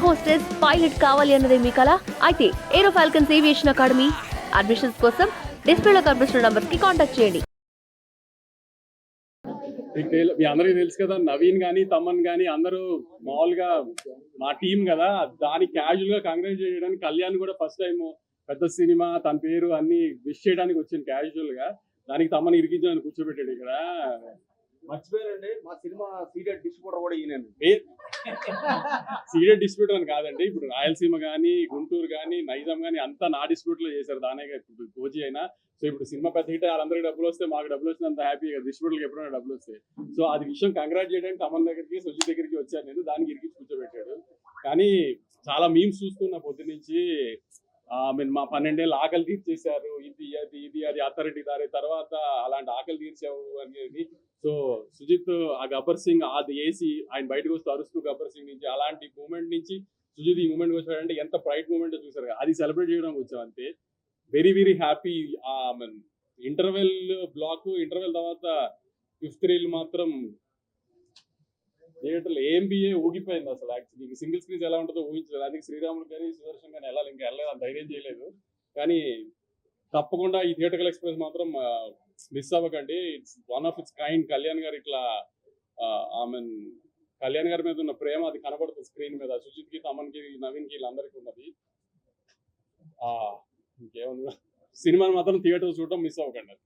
Air hostess pilot కావాలి అన్నదే మీ కల. అయితే Aero Falcons Aviation Academy admissions కోసం డిస్ప్లేలో కనిపిస్తున్న నంబర్స్కి కాంటాక్ట్ చేయండి. మీ అందరికీ తెలుసు కదా నవీన్ గానీ తమన్ గానీ అందరూ మామూలుగా మా టీం కదా. దాని క్యాజువల్గా కంగ్రాచులేట్ చేయడానికి కళ్యాణ్ కూడా ఫస్ట్ టైం పెద్ద సినిమా తన పేరు అన్ని విష్ చేయడానికి వచ్చింది క్యాజువల్గా. దానికి తమన్ ఇరికించాలని కూర్చోబెట్టాడు ఇక్కడ. మర్చిపోయారండి మా సినిమా సీరియల్ డిస్ట్రిబ్యూటర్ కూడా ఈయన సీరియల్ డిస్ప్యూట్ అని కాదండి. ఇప్పుడు రాయలసీమ కానీ గుంటూరు కానీ నైజాం కానీ అంతా నా డిస్ప్యూట్లో చేశారు దానే ఇప్పుడు కోచి అయినా సో ఇప్పుడు సినిమా పెద్ద హిట్ వాళ్ళందరికీ డబ్బులు వస్తే మాకు డబ్బులు వచ్చినంత హ్యాపీగా డిస్ట్రిబ్యూటర్కి ఎప్పుడైనా డబ్బులు వస్తాయి సో అది విషయం కంగ్రాట్ చేయడానికి తమన్ దగ్గరికి సుజిత్ దగ్గరికి వచ్చాను నేను దానికి ఇరికి కూర్చోబెట్టాడు. కానీ చాలా మీమ్స్ చూస్తున్న పొద్దు నుంచి మీన్ మా పన్నెండేళ్ళు ఆకలి తీర్చేశారు. ఇది అది ఇది అది అథారిటీ దారి తర్వాత అలాంటి ఆకలి తీర్చావు అనేది సో సుజిత్ ఆ గబ్బర్ సింగ్ అది వేసి ఆయన బయటకు వస్తూ అరుస్తూ గబ్బర్ సింగ్ నుంచి అలాంటి మూమెంట్ నుంచి సుజిత్ ఈ మూమెంట్కి వచ్చాడంటే ఎంత ప్రైట్ మూమెంట్ చూసారు అది సెలబ్రేట్ చేయడానికి వచ్చాం అంతే. Very very happy interval block interval తర్వాత ఫిఫ్త్ రీల్ మాత్రం థియేటర్లో ఏఎంబిఏ ఊగిపోయింది అసలు యాక్చువల్లీ సింగిల్ స్క్రీన్స్ ఎలా ఉంటుందో ఊహించలేదు. అందుకే శ్రీరాములు కానీ సుదర్శన్ కానీ వెళ్ళాలి ఇంకా వెళ్ళలేదు ధైర్యం చేయలేదు. కానీ తప్పకుండా ఈ థియేటర్ ఎక్స్ప్రెస్ మాత్రం మిస్ అవ్వకండి. It's one of its kind Kalyan గారు ఇట్లా ఐ మీన్ కళ్యాణ్ గారి మీద ఉన్న ప్రేమ అది కనబడుతుంది స్క్రీన్ మీద. సుజిత్కి తమన్కి నవీన్కి వీళ్ళందరికీ ఉన్నది. ఆ, ఇంకేమన్నా సినిమాని మాత్రం థియేటర్ చూడటం మిస్ అవ్వకండి.